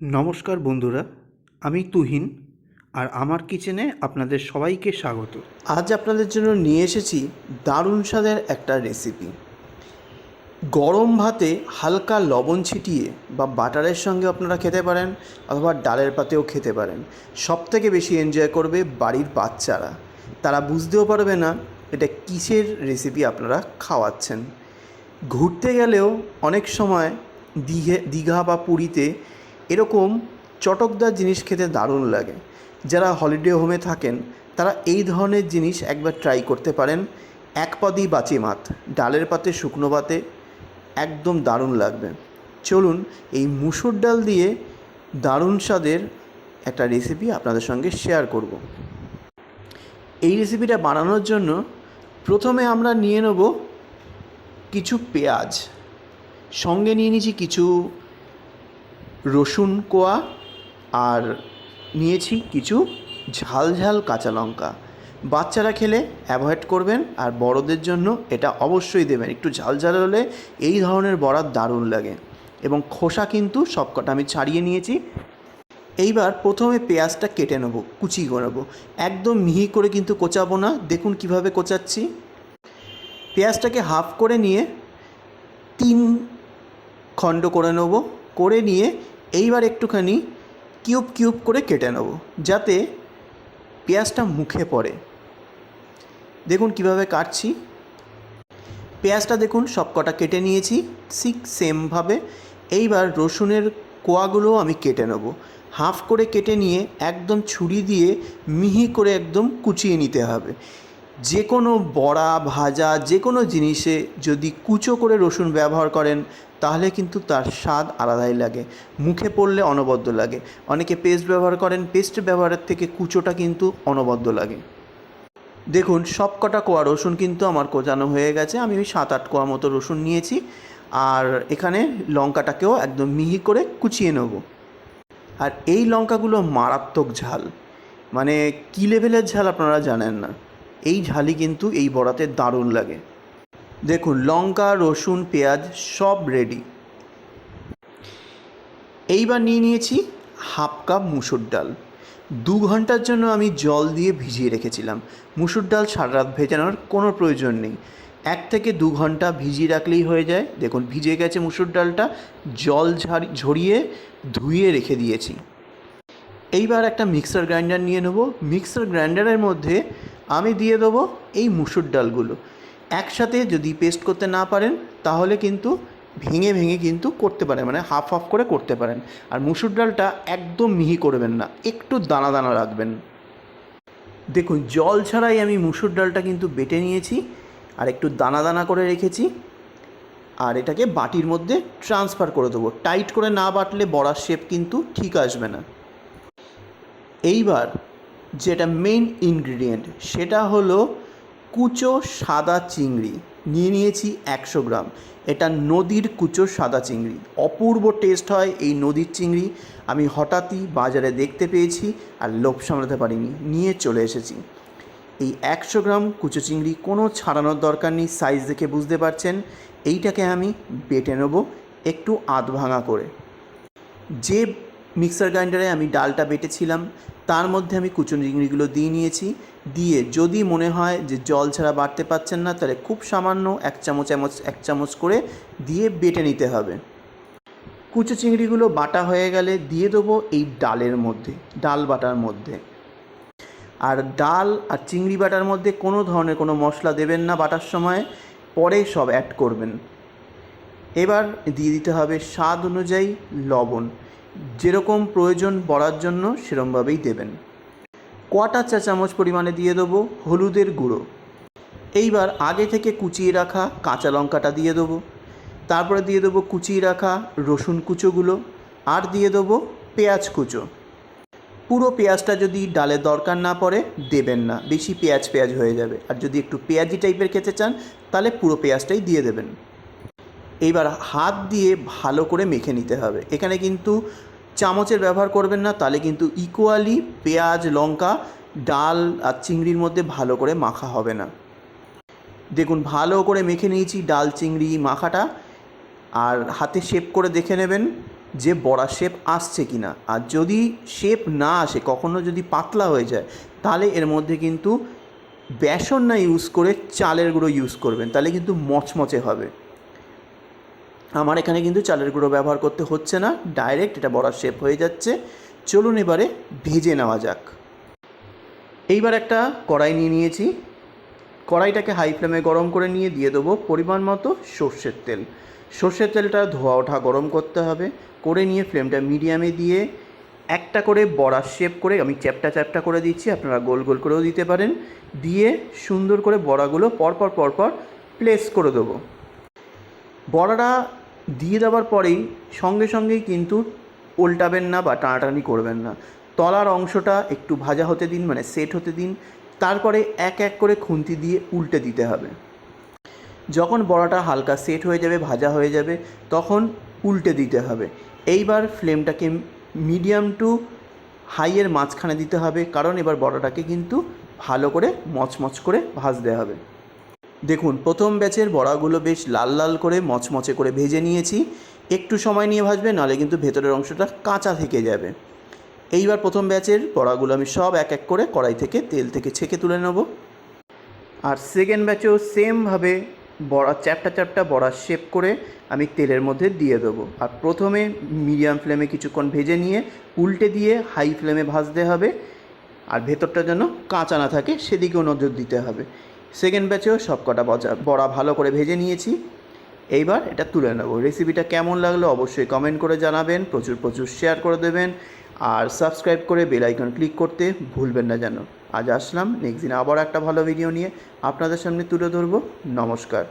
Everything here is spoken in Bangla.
নমস্কার বন্ধুরা, আমি তুহিন আর আমার কিচেনে আপনাদের সবাইকে স্বাগত। আজ আপনাদের জন্য নিয়ে এসেছি দারুণ স্বাদের একটা রেসিপি। গরম ভাতে হালকা লবণ ছিটিয়ে বা বাটারের সঙ্গে আপনারা খেতে পারেন অথবা ডালের পাতেও খেতে পারেন। সব থেকে বেশি এনজয় করবে বাড়ির বাচ্চারা। তারা বুঝতেও পারবে না এটা কিসের রেসিপি আপনারা খাওয়াচ্ছেন। ঘুরতে গেলেও অনেক সময় দীঘে, দীঘা বা পুরীতে এরকম চটকদার জিনিস খেতে দারুণ লাগে। যারা হলিডে হোমে থাকেন, তারা এই ধরনের জিনিস একবার ট্রাই করতে পারেন। এক পদই বাঁচে মাত, ডালের পাতে শুকনো পাতে, একদম দারুণ লাগবে। চলুন, এই মুসুর ডাল দিয়ে দারুণ স্বাদের একটা রেসিপি আপনাদের সঙ্গে শেয়ার করব। এই রেসিপিটা বানানোর জন্য প্রথমে আমরা নিয়ে নেব কিছু পেঁয়াজ। সঙ্গে নিয়ে নিয়েছি কিছু রসুন কোয়া আর নিয়েছি কিছু ঝাল ঝাল কাঁচা লঙ্কা। বাচ্চারা খেলে অ্যাভয়েড করবেন আর বড়দের জন্য এটা অবশ্যই দেবেন। একটু ঝাল ঝাল হলে এই ধরনের বড়ার দারুণ লাগে এবং খোসা কিন্তু সবকটা আমি ছাড়িয়ে নিয়েছি। এইবার প্রথমে পেঁয়াজটা কেটে নেব, কুচি করে নেব। একদম মিহি করে কিন্তু কোচাবো না। দেখুন কীভাবে কোচাচ্ছি। পেঁয়াজটাকে হাফ করে নিয়ে তিন খণ্ড করে নেব। করে নিয়ে এইবার একটুখানি কিউব কিউব করে কেটে নেব, যাতে পেঁয়াজটা মুখে পড়ে। দেখুন কীভাবে কাটছি। পেঁয়াজটা দেখুন সব কটা কেটে নিয়েছি, ঠিক সেমভাবে। এইবার রসুনের কোয়াগুলো আমি কেটে নেব। হাফ করে কেটে নিয়ে একদম ছুরি দিয়ে মিহি করে একদম কুচিয়ে নিতে হবে। যে কোনো বড়া, ভাজা, যে কোনো জিনিসে যদি কুচো করে রসুন ব্যবহার করেন, তাহলে কিন্তু তার স্বাদ আলাদাই লাগে। মুখে পড়লে অনবদ্য লাগে। অনেকে পেস্ট ব্যবহার করেন, পেস্ট ব্যবহারের থেকে কুচোটা কিন্তু অনবদ্য লাগে। দেখুন সব কটা কোয়া রসুন কিন্তু আমার কোচানো হয়ে গেছে। আমি ওই সাত, আট কোয়া মতো রসুন নিয়েছি। আর এখানে লঙ্কাটাকেও একদম মিহি করে কুচিয়ে নেব। আর এই লঙ্কাগুলো মারাত্মক ঝাল। মানে কী লেভেলের ঝাল আপনারা জানেন না। এই ঝালি কিন্তু এই বড়াতে দারুণ লাগে। দেখুন, লঙ্কা, রসুন, পেঁয়াজ সব রেডি এইবার নিয়ে নিয়েছি হাফ কাপ মুসুর ডাল। দু ঘণ্টার জন্য আমি জল দিয়ে ভিজিয়ে রেখেছিলাম। মুসুর ডাল সারা রাত ভেজানোর কোনো প্রয়োজন নেই। এক থেকে দু ঘণ্টা ভিজিয়ে রাখলেই হয়ে যায়। দেখুন, ভিজে গেছে মুসুর ডালটা। জল ঝরিয়ে ধুয়ে রেখে দিয়েছি। এইবার একটা মিক্সার গ্রাইন্ডার নিয়ে নেব। মিক্সার গ্রাইন্ডারের মধ্যে আমি দিয়ে দেবো এই মুসুর ডালগুলো। একসাথে যদি পেস্ট করতে না পারেন, তাহলে কিন্তু ভেঙে ভেঙে কিন্তু করতে পারেন মানে হাফ হাফ করে করতে পারেন। আর মুসুর ডালটা একদম মিহি করবেন না, একটু দানা দানা রাখবেন। দেখুন, জল ছাড়াই আমি মুসুর ডালটা কিন্তু বেটে নিয়েছি, আর একটু দানা দানা করে রেখেছি। আর এটাকে বাটির মধ্যে ট্রান্সফার করে দেবো। টাইট করে না বাটলে বড়ার শেপ কিন্তু ঠিক আসবে না। এইবার যেটা মেইন ইনগ্রিডিয়েন্ট সেটা হলো কুচো সাদা চিংড়ি। নিয়ে নিয়েছি একশো গ্রাম। এটা নদীর কুচো সাদা চিংড়ি। অপূর্ব টেস্ট হয় এই নদীর চিংড়ি। আমি হঠাৎই বাজারে দেখতে পেয়েছি আর লোভ সামলাতে পারিনি। নিয়ে চলে এসেছি। এই একশো গ্রাম কুচো চিংড়ি কোনো ছাড়ানোর দরকার নেই সাইজ দেখে বুঝতে পারছেন। এইটাকে আমি বেটে নেব একটু আধ ভাঙা করে। যে মিক্সার গ্রাইন্ডারে আমি ডালটা বেটেছিলাম তার মধ্যে আমি কুচো চিংড়িগুলো দিয়ে নিয়েছি। দিয়ে যদি মনে হয় যে জল ছাড়া বাড়তে পারছেন না, তাহলে খুব সামান্য এক চামচ চামচ, এক চামচ করে দিয়ে বেটে নিতে হবে। কুচো চিংড়িগুলো বাটা হয়ে গেলে দিয়ে দেবো এই ডালের মধ্যে, ডাল বাটার মধ্যে। আর ডাল আর চিংড়ি বাটার মধ্যে কোনো ধরনের কোনো মশলা দেবেন না বাটার সময়, পরে সব অ্যাড করবেন। এবার দিয়ে দিতে হবে স্বাদ অনুযায়ী লবণ। যেরকম প্রয়োজন বড়ার জন্য সেরমভাবেই দেবেন। কটা চা চামচ পরিমাণে দিয়ে দেবো হলুদের গুঁড়ো। এইবার আগে থেকে কুচিয়ে রাখা কাঁচা লঙ্কাটা দিয়ে দেবো। তারপরে দিয়ে দেবো কুচিয়ে রাখা রসুন কুচোগুলো আর দিয়ে দেবো পেঁয়াজ কুচো। পুরো পেঁয়াজটা যদি ডালে দরকার না পড়ে, দেবেন না। বেশি পেঁয়াজ পেঁয়াজ হয়ে যাবে। আর যদি একটু পেঁয়াজি টাইপের খেতে চান, তাহলে পুরো পেঁয়াজটাই দিয়ে দেবেন। এইবার হাত দিয়ে ভালো করে মেখে নিতে হবে। এখানে কিন্তু চামচের ব্যবহার করবেন না, তাহলে কিন্তু ইকুয়ালি পেঁয়াজ, লঙ্কা, ডাল আর চিংড়ির মধ্যে ভালো করে মাখা হবে না। দেখুন, ভালো করে মেখে নিয়েছি ডাল, চিংড়ি মাখাটা। আর হাতে শেপ করে দেখে নেবেন যে বড়া শেপ আসছে কি না আর যদি শেপ না আসে, কখনো যদি পাতলা হয়ে যায়, তাহলে এর মধ্যে কিন্তু বেসন না ইউজ করে চালের গুঁড়ো ইউজ করবেন, তাহলে কিন্তু মচমচে হবে। আমার এখানে কিন্তু চালের গুঁড়ো ব্যবহার করতে হচ্ছে না ডাইরেক্ট এটা বড়ার শেপ হয়ে যাচ্ছে। চলুন এবারে ভেজে নেওয়া যাক। এইবার একটা কড়াই নিয়ে নিয়েছি। কড়াইটাকে হাই ফ্লেমে গরম করে নিয়ে দিয়ে দেবো পরিমাণ মতো সর্ষের তেল। সর্ষের তেলটা ধোয়া ওঠা গরম করতে হবে। করে নিয়ে ফ্লেমটা মিডিয়ামে দিয়ে একটা করে বড়ার শেপ করে আমি চ্যাপটা চ্যাপটা করে দিচ্ছি, আপনারা গোল গোল করেও দিতে পারেন। দিয়ে সুন্দর করে বড়াগুলো পরপর পরপর প্লেস করে দেবো। বড়াটা দিয়ে দেওয়ার পরেই সঙ্গে সঙ্গেই কিন্তু উল্টাবেন না বা টানাটানি করবেন না। তলার অংশটা একটু ভাজা হতে দিন মানে সেট হতে দিন। তারপরে এক এক করে খুন্তি দিয়ে উল্টে দিতে হবে। যখন বড়াটা হালকা সেট হয়ে যাবে, ভাজা হয়ে যাবে, তখন উল্টে দিতে হবে। এইবার ফ্লেমটাকে মিডিয়াম টু হাইয়ের মাঝখানে দিতে হবে, কারণ এবার বড়াটাকে কিন্তু ভালো করে মচমচ করে ভাজতে হবে। দেখুন, প্রথম ব্যাচের বড়াগুলো বেশ লাল লাল করে, মচমচে করে ভেজে নিয়েছি। একটু সময় নিয়ে ভাজবে, নাহলে কিন্তু ভেতরের অংশটা কাঁচা থেকে যাবে। এইবার প্রথম ব্যাচের বড়াগুলো আমি সব এক এক করে কড়াই থেকে তেল থেকে ছেঁকে তুলে নেব। আর সেকেন্ড ব্যাচেও সেমভাবে বড়া চ্যাপটা চ্যাপটা বড়া শেপ করে আমি তেলের মধ্যে দিয়ে দেবো। আর প্রথমে মিডিয়াম ফ্লেমে কিছুক্ষণ ভেজে নিয়ে, উল্টে দিয়ে হাই ফ্লেমে ভাজতে হবে। আর ভেতরটা যেন কাঁচা না থাকে, সেদিকেও নজর দিতে হবে। সেকেন্ড ব্যাচেও সব কটা বড়া ভালো করে ভেজে নিয়েছি। এইবার এটা তুলে নেব। রেসিপিটা কেমন লাগল অবশ্যই কমেন্ট করে জানাবেন, প্রচুর প্রচুর শেয়ার করে দেবেন, আর সাবস্ক্রাইব করে বেল আইকন ক্লিক করতে ভুলবেন না যেন। আজ আসলাম নেক্সট দিন আবার একটা ভালো ভিডিও নিয়ে আপনাদের সামনে তুলে ধরবো। নমস্কার।